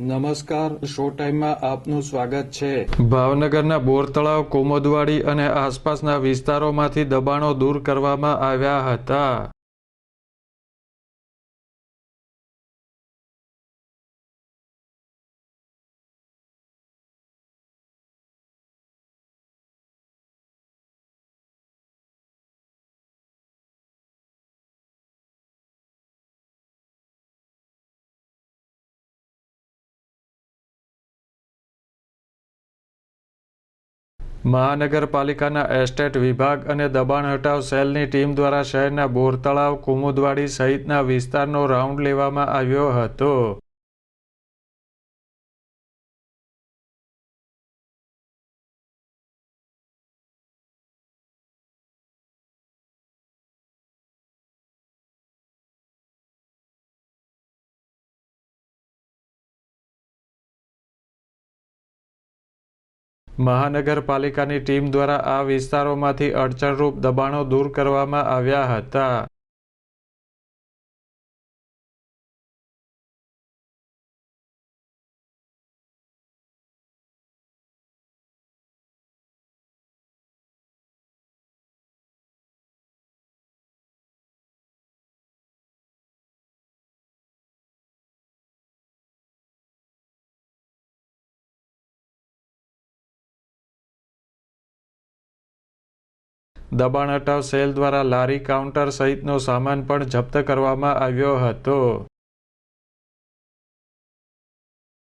નમસ્કાર શો ટાઈમમાં આપનું સ્વાગત છે. ભાવનગરના બોરતળાવ, કોમોદવાડી અને આસપાસના વિસ્તારોમાંથી દબાણો દૂર કરવામાં આવ્યા હતા. મહાનગરપાલિકાના એસ્ટેટ વિભાગ અને દબાણ હટાવ સેલની ટીમ દ્વારા શહેરના બોરતળાવ, કુમુદવાડી સહિતના વિસ્તારનો રાઉન્ડ લેવામાં આવ્યો હતો. મહાનગરપાલિકાની ટીમ દ્વારા આ વિસ્તારોમાંથી અડચણરૂપ દબાણો દૂર કરવામાં આવ્યા હતા. દબાણ હટાવ સેલ દ્વારા લારી કાઉન્ટર સહિતનો સામાન પણ જપ્ત કરવામાં આવ્યો હતો.